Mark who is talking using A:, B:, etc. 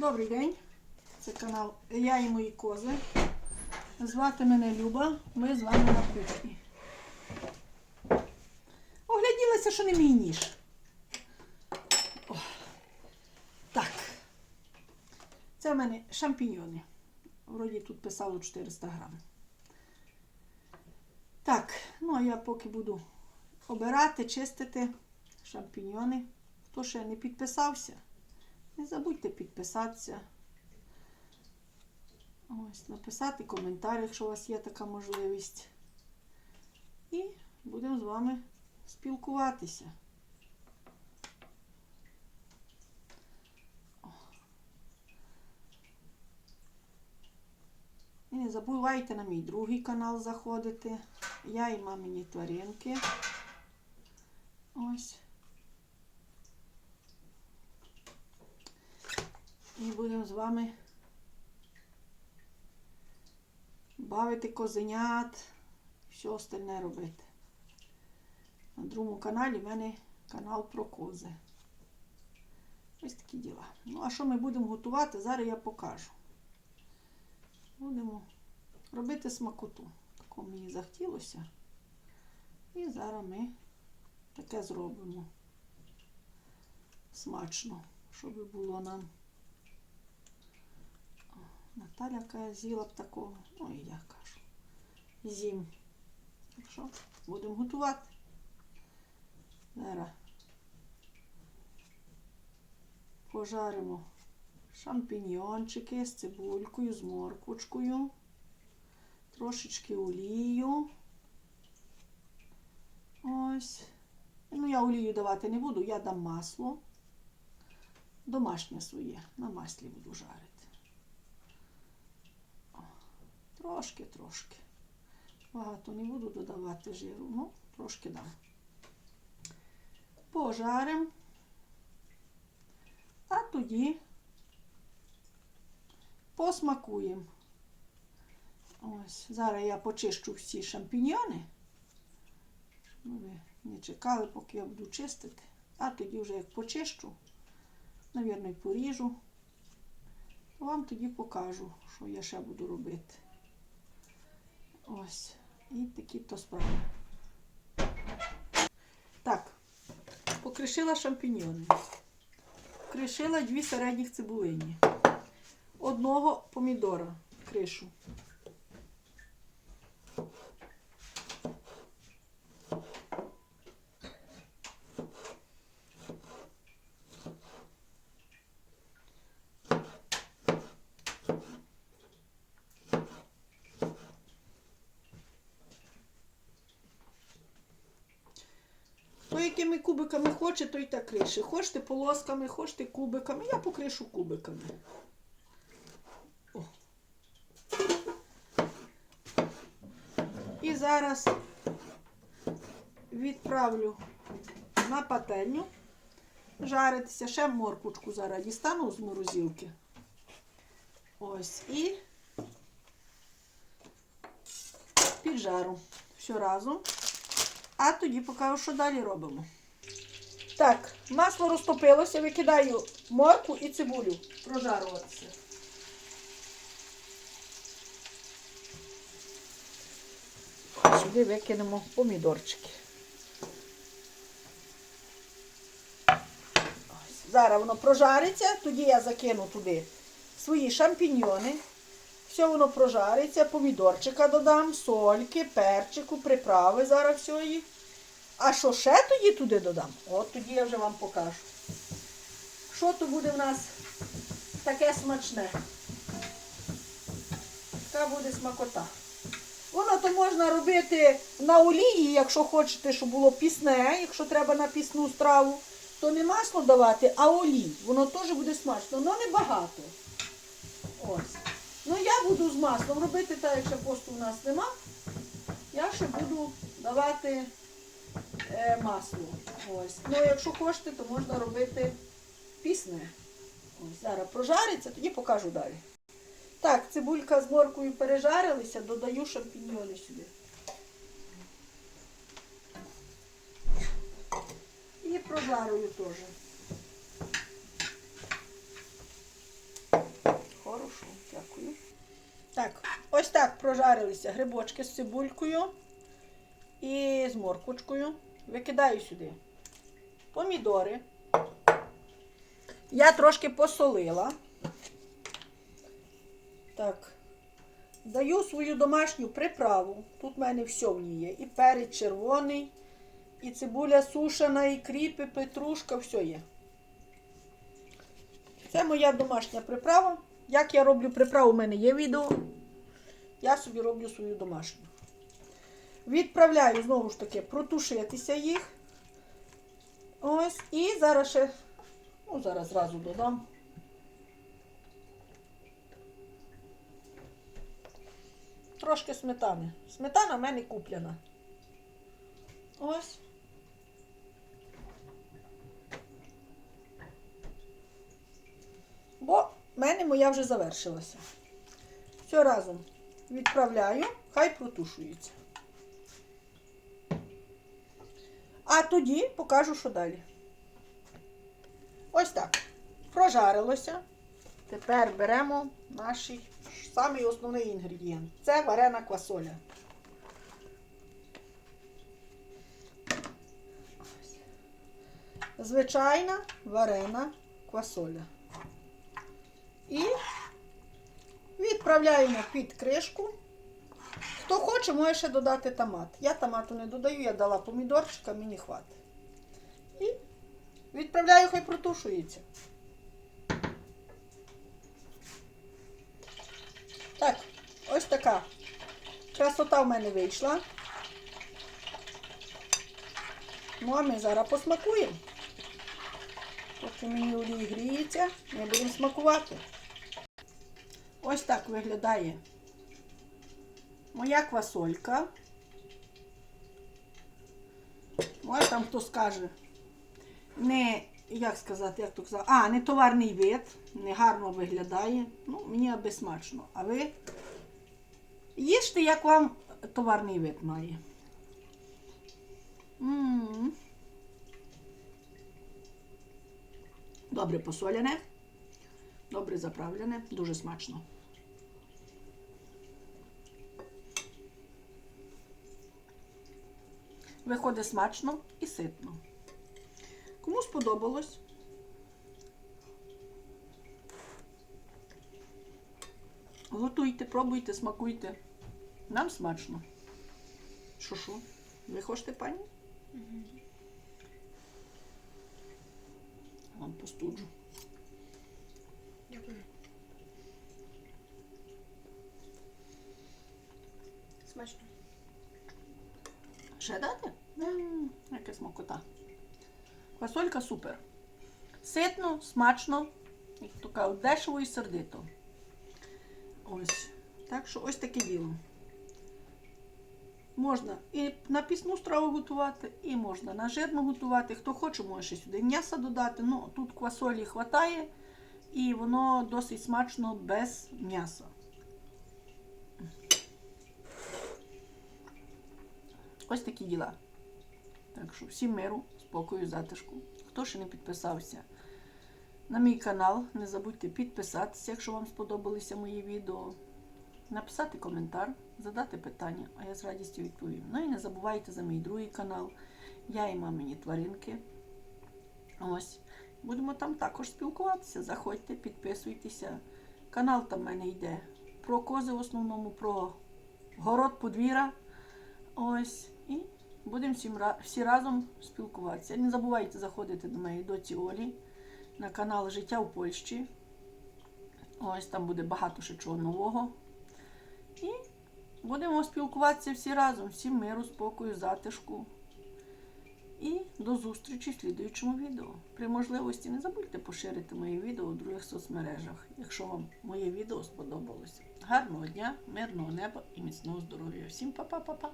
A: Добрий день. Це канал Я і мої кози. Звати мене Люба. Ми з вами на кухні. Огляділася, що не мій ніж. О, так. Це в мене шампіньйони. Вроді тут писало 400 грам. Так, ну а я поки буду обирати, чистити шампіньйони. Хто ще не підписався, не забудьте підписатися. Ось, написати коментар, якщо у вас є така можливість. І будемо з вами спілкуватися. І не забувайте на мій другий канал заходити. Я і мамині тваринки. Ось. І будемо з вами бавити козенят, все остальне робити. На другому каналі в мене канал про кози. Ось такі діла. Ну, а що ми будемо готувати, зараз я покажу. Будемо робити смакоту. Тако мені захотілося. І зараз ми таке зробимо. Смачно, щоб було нам. Наталя каже, б такого. Ну і я кажу. Зім. Так що будемо готувати. Зараз пожаримо шампіньйончики з цибулькою, з морквочкою, трошечки олію. Ось. Ну, я олію давати не буду, я дам масло. Домашнє своє. На маслі буду жарити. Трошки, трошки. Багато не буду додавати жиру, ну, трошки дам. Пожаримо. А тоді посмакуємо. Ось, зараз я почищу всі шампіньйони. Щоб ви не чекали, поки я буду чистити. А тоді вже як почищу, навірно, поріжу, вам тоді покажу, що я ще буду робити. Ось. І такі то справи. Так, покришила шампіньйони. Кришила дві середніх цибулині. Одного помідора кришу. Якими кубиками хоче, той так криши. Хочете полосками, хочете кубиками. Я покришу кубиками. О. І зараз відправлю на пательню жаритися. Ще морквочку зараз дістану з морозилки. Ось і піджару. Все разом. А тоді покажу, що далі робимо. Так, масло розтопилося, викидаю морку і цибулю прожаруватися. Сюди викинемо помідорчики. Зараз воно прожариться, тоді я закину туди свої шампіньйони. Все воно прожариться, помідорчика додам, сольки, перчику, приправи зараз всього. А що ще тоді туди додам? От тоді я вже вам покажу. Що то буде в нас таке смачне? Така буде смакота. Воно то можна робити на олії, якщо хочете, щоб було пісне, якщо треба на пісну страву, то не масло давати, а олій. Воно теж буде смачно, але не багато. Ось. Ну, я буду з маслом робити, так як ще посту у нас нема. Я ще буду давати е, масло. Ось. Ну, якщо хочете, то можна робити пісне. Ось, зараз прожариться, тоді покажу далі. Так, цибулька з моркою пережарилися, додаю шампіньйони сюди. І прожарую теж. Так, ось так прожарилися грибочки з цибулькою і з морквочкою. Викидаю сюди помідори. Я трошки посолила. Так. Даю свою домашню приправу. Тут в мене все в ній є. І перець червоний, і цибуля сушена, і кріпи, петрушка, все є. Це моя домашня приправа. Як я роблю приправу, у мене є відео. Я собі роблю свою домашню. Відправляю знову ж таки протушитися їх. Ось. І зараз ще, ну, зараз зразу додам. Трошки сметани. Сметана в мене куплена. Ось. Бо в мене моя вже завершилася. Все разом відправляю, хай протушується. А тоді покажу, що далі. Ось так. Прожарилося. Тепер беремо наш самий основний інгредієнт. Це варена квасоля. Звичайна варена квасоля. І відправляємо під кришку. Хто хоче, може ще додати томат. Я томату не додаю, я дала помідорчика, мені хватить. І відправляю, хай протушується. Так, ось така красота в мене вийшла. Ну, а ми зараз посмакуємо. Поки мені олій гріється, ми будемо смакувати. Ось так виглядає моя квасолька. Ось там хто скаже. Не, як сказати, як то казав, а, не товарний вид, не гарно виглядає. Ну, мені аби смачно. А ви їжте, як вам товарний вид має. М. Добре посолене, добре заправлене, дуже смачно. Виходить смачно і ситно. Кому сподобалось? Готуйте, пробуйте, смакуйте. Нам смачно. Що що? Ви хочете, пані? Вам постуджу.
B: Дякую. Смачно.
A: Ще дати? Яка смакота. Квасолька супер. Ситно, смачно, кажуть, дешево і сердито. Ось. Так що ось таке діло. Можна і на пісну страву готувати, і можна на жирну готувати. Хто хоче, може ще сюди м'яса додати. Ну, тут квасолі вистачає, і воно досить смачно без м'яса. Ось такі діла. Так що всім миру, спокою, затишку. Хто ще не підписався на мій канал, не забудьте підписатися, якщо вам сподобалися мої відео. Написати коментар, задати питання, а я з радістю відповім. Ну і не забувайте за мій другий канал. Я і мамині тваринки. Ось. Будемо там також спілкуватися. Заходьте, підписуйтеся. Канал там в мене йде про кози в основному, про город, подвір'я. Ось. Будемо всі разом спілкуватися. Не забувайте заходити до моєї доці Олі на канал Життя в Польщі. Ось там буде багато ще чого нового. І будемо спілкуватися всі разом. Всім миру, спокою, затишку. І до зустрічі в слідуючому відео. При можливості не забудьте поширити моє відео у других соцмережах, якщо вам моє відео сподобалося. Гарного дня, мирного неба і міцного здоров'я. Всім па-па-па-па!